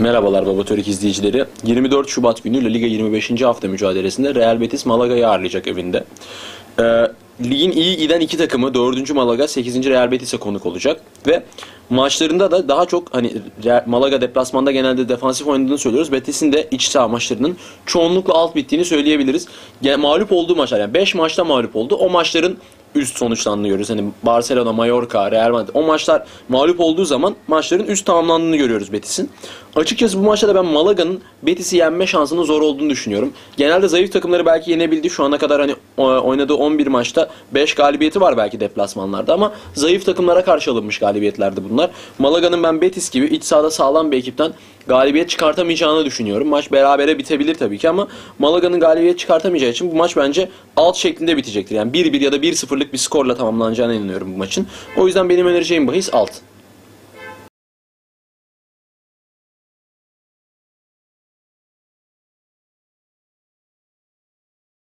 Merhabalar Baba Törek izleyicileri. 24 Şubat günü La Liga 25. hafta mücadelesinde Real Betis Malaga'yı ağırlayacak evinde. Ee, ligin iyi giden iki takımı 4. Malaga 8. Real Betis'e konuk olacak ve maçlarında da daha çok hani Malaga deplasmanda genelde defansif oynadığını söylüyoruz. Betis'in de iç saha maçlarının çoğunlukla alt bittiğini söyleyebiliriz. Gen- mağlup olduğu maçlar yani 5 maçta mağlup oldu. O maçların üst sonuçlandığını görüyoruz. Hani Barcelona, Mallorca, Real Madrid o maçlar mağlup olduğu zaman maçların üst tamamlandığını görüyoruz Betis'in. Açıkçası bu maçta da ben Malaga'nın Betis'i yenme şansının zor olduğunu düşünüyorum. Genelde zayıf takımları belki yenebildi. Şu ana kadar hani o- oynadığı 11 maçta 5 galibiyeti var belki deplasmanlarda ama zayıf takımlara karşı alınmış galibiyetlerdi bunlar. Malaga'nın ben Betis gibi iç sahada sağlam bir ekipten galibiyet çıkartamayacağını düşünüyorum. Maç berabere bitebilir tabii ki ama Malaga'nın galibiyet çıkartamayacağı için bu maç bence alt şeklinde bitecektir. Yani 1-1 ya da 1-0'lık bir skorla tamamlanacağına inanıyorum bu maçın. O yüzden benim önereceğim bahis alt.